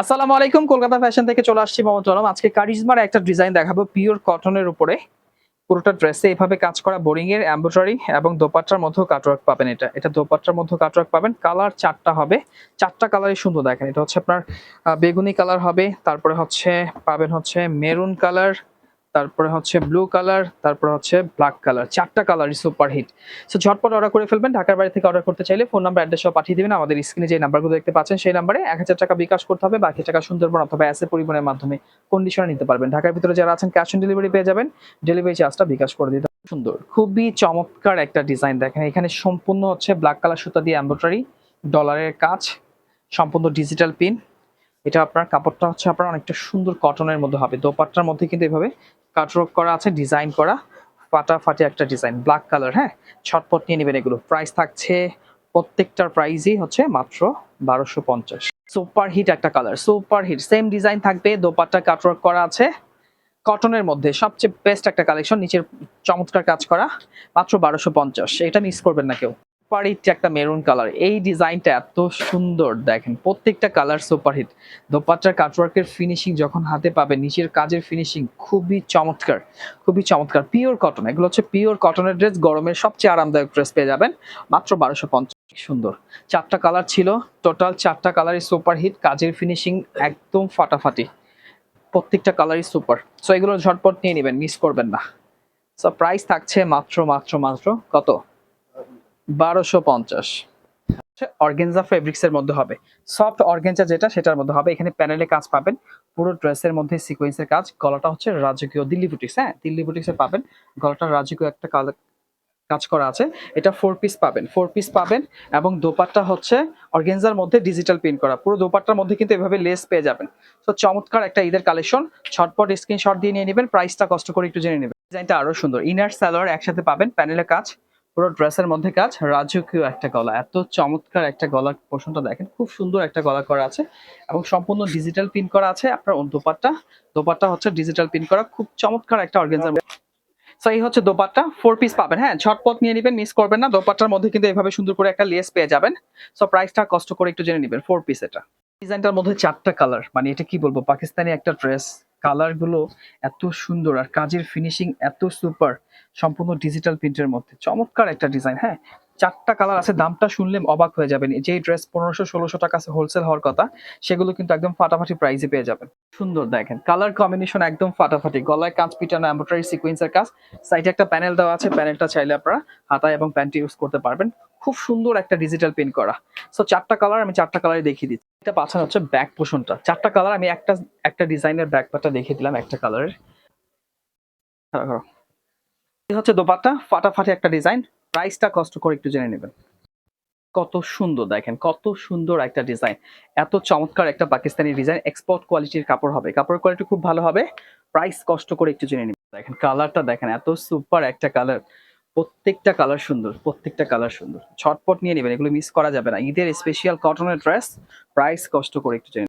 আসসালামু আলাইকুম, কলকাতা ফ্যাশন থেকে চলে আসছি মোহাম্মদ আলম আজকে কারিজমার একটা ডিজাইন দেখাবো, পিওর কটনের উপরে। পুরোটা ড্রেসে এভাবে কাজ করা বোরিং এর এম্ব্রয়ডারি এবং দোপাট্টার মধ্যেও কাটওয়ার্ক পাবেন এটা। এটা দোপাট্টার মধ্যেও কাটওয়ার্ক পাবেন কালার চারটা হবে। চারটা কালারই সুন্দর দেখেন, এটা হচ্ছে আপনার বেগুনি কালার হবে, তারপরে হচ্ছে পাবেন হচ্ছে মেরুন কালার তারপরে হচ্ছে ব্লু কালার তারপরে হচ্ছে ব্ল্যাক কালার চারটা কালারই সুপার হিট সো ঝটপট অর্ডার করে ফেলবেন, ঢাকার বাড়ি থেকে অর্ডার করতে চাইলে ফোন নাম্বার অ্যাড্রেস সব পাঠিয়ে দিবেন। আমাদের স্ক্রিনে যে নাম্বারগুলো দেখতে পাচ্ছেন, সেই নাম্বারে এক হাজার টাকা বিকাশ করতে হবে, বাকি টাকা সুন্দরবন অথবা অ্যাসে পরিবহনের মাধ্যমে কন্ডিশনে নিতে পারবেন। ঢাকার ভিতরে যারা আছেন ক্যাশ অন ডেলিভারি পেয়ে যাবেন। ডেলিভারি চার্জটা বিকাশ করে দিতে সুন্দর। খুবই চমৎকার একটা ডিজাইন দেখেন। এখানে সম্পূর্ণ হচ্ছে ব্ল্যাক কালার সুতা দিয়ে এমব্রয়ডারি ডলারের কাজ, সম্পূর্ণ ডিজিটাল পিন এটা আপনার কাপড়টা হচ্ছে আপনার অনেকটা সুন্দর কটনের মধ্যে হবে। দোপাট্টার মধ্যে কিন্তু এভাবে কাটরক করা আছে ডিজাইন করা। ফাটাফাটি একটা ডিজাইন ব্ল্যাক কালার হ্যাঁ? ছটপট নিয়ে নেবেন এগুলো। প্রাইস থাকছে প্রত্যেকটার প্রাইসই হচ্ছে মাত্র বারোশো পঞ্চাশ। সুপার হিট একটা colour super hit same design থাকবে, দোপাট্টা কাটরক করা আছে। কটনের মধ্যে সবচেয়ে বেস্ট একটা কালেকশন নিচের চমৎকার কাজ করা, মাত্র বারোশো পঞ্চাশ। এটা মিস করবেন না কেউ। সুপার হিট একটা মেরুন কালার, এই ডিজাইনটা এত সুন্দর দেখেন, প্রত্যেকটা কালার সুপার হিট দোপাট্টার কাটওয়ার্কের ফিনিশিং যখন হাতে পাবেন, নিচের কাজের ফিনিশিং খুবই চমৎকার খুবই চমৎকার। পিওর কটন এগুলো হচ্ছে পিওর কটনের ড্রেস গরমের সবচেয়ে আরামদায়ক ড্রেস পেয়ে যাবেন, মাত্র বারোশো সুন্দর। চারটা কালার ছিল টোটাল চারটা কালারই সুপার হিট কাজের ফিনিশিং একদম ফাটাফাটি। প্রত্যেকটা কালারই সুপার সো এগুলো ঝটপট নিয়ে নেবেন মিস করবেন না। সো প্রাইস থাকছে মাত্র মাত্র মাত্র কত? বারোশো পঞ্চাশ। অর্গেনজা ফেব্রিক্স এর মধ্যে হবে। সফট অর্গেনজা যেটা, সেটার মধ্যে হবে। এখানে প্যানেলে কাজ পাবেন। পুরো ড্রেসের মধ্যে সিকোয়েন্সের কাজ। গলাটা হচ্ছে রাজকীয় দিল্লি বুটিক্স হ্যাঁ? দিল্লি বুটিক্সে পাবেন। গলাটা রাজকীয় একটা কাজ করা আছে। এটা ফোর পিস পাবেন। ফোর পিস পাবেন এবং দোপাট্টা হচ্ছে অর্গেনজার মধ্যে ডিজিটাল প্রিন্ট করা। পুরো দোপাট্টার মধ্যে কিন্তু এভাবে লেস পেয়ে যাবেন। তো চমৎকার একটা ঈদের কালেকশন ছটপট স্ক্রিনশট দিয়ে নিয়ে নেবেন। প্রাইসটা কষ্ট করে একটু জেনে নেবেন। ডিজাইনটা আরও সুন্দর। ইনার সালোয়ার একসাথে পাবেন। প্যানেলে কাজ। পুরো ড্রেসের মধ্যে কাজ, রাজকীয় একটা গলা। এত চমৎকার একটা গলার পোষণটা দেখেন, খুব সুন্দর একটা গলা করা আছে এবং সম্পূর্ণ ডিজিটাল পিন করা আছে আপনার দোপাট্টা। দোপাট্টা হচ্ছে ডিজিটাল পিন করা, খুব চমৎকার একটা অর্গেনজার সো এই হচ্ছে দোপাট্টা ফোর পিস পাবেন। হ্যাঁ ঝটপট নিয়ে নেবেন মিস করবেন না, দোপাট্টার মধ্যে কিন্তু এভাবে সুন্দর করে একটা লেস পেয়ে যাবেন। সো প্রাইসটা কষ্ট করে একটু জেনে নেবেন ফোর পিস এটা। ডিজাইনটার মধ্যে চারটা কালার মানে এটা কি বলব, পাকিস্তানি একটা ড্রেস কালারগুলো এত সুন্দর আর কাজের ফিনিশিং এত সুপার সম্পূর্ণ ডিজিটাল প্রিন্টের মধ্যে। চমৎকার একটা ডিজাইন হ্যাঁ? চারটা কালার আছে, দামটা শুনলে অবাক হয়ে যাবেন। যেই ড্রেস পনেরোশো, ষোলোশো টাকা হোলসেল হওয়ার কথা, সেগুলো কিন্তু একদম ফাটাফাটি প্রাইসে পেয়ে যাবেন। সুন্দর দেখেন কালার কম্বিনেশন একদম ফাটাফাটি। গলায় কাঁচ পিটানো এম্ব্রয়ডারি সিকোয়েন্সের কাজ। সাইডে একটা প্যানেল দেওয়া আছে প্যানেলটা চাইলে আপনারা হাতায় এবং প্যান্টি ইউজ করতে পারবেন। খুব সুন্দর একটা ডিজিটাল পেন করা। সো চারটা কালার আমি চারটা কালারই দেখিয়ে দিচ্ছি। এটা পাঠানো হচ্ছে ব্যাক পোষণটা চারটা কালার আমি একটা একটা ডিজাইনের ব্যাক পাটা দেখিয়ে দিলাম একটা কালারের হচ্ছে দোপাট্টা, ফাটাফাটি একটা ডিজাইন প্রাইসটা কষ্ট করে একটু জেনে নেবেন। কত সুন্দর দেখেন, কত সুন্দর একটা ডিজাইন। এত চমৎকার একটা পাকিস্তানি ডিজাইন এক্সপোর্ট কোয়ালিটির কাপড় হবে। কাপড়ের কোয়ালিটি খুব ভালো হবে প্রাইস কষ্ট করে একটু জেনে নেবেন। দেখেন কালারটা দেখেন, এত সুপার একটা কালার প্রত্যেকটা কালার সুন্দর, প্রত্যেকটা কালার সুন্দর। ছটপট নিয়ে নেবেন, এগুলো মিস করা যাবে না। ঈদের স্পেশাল কটনের ড্রেস প্রাইস কষ্ট করে একটু জেনে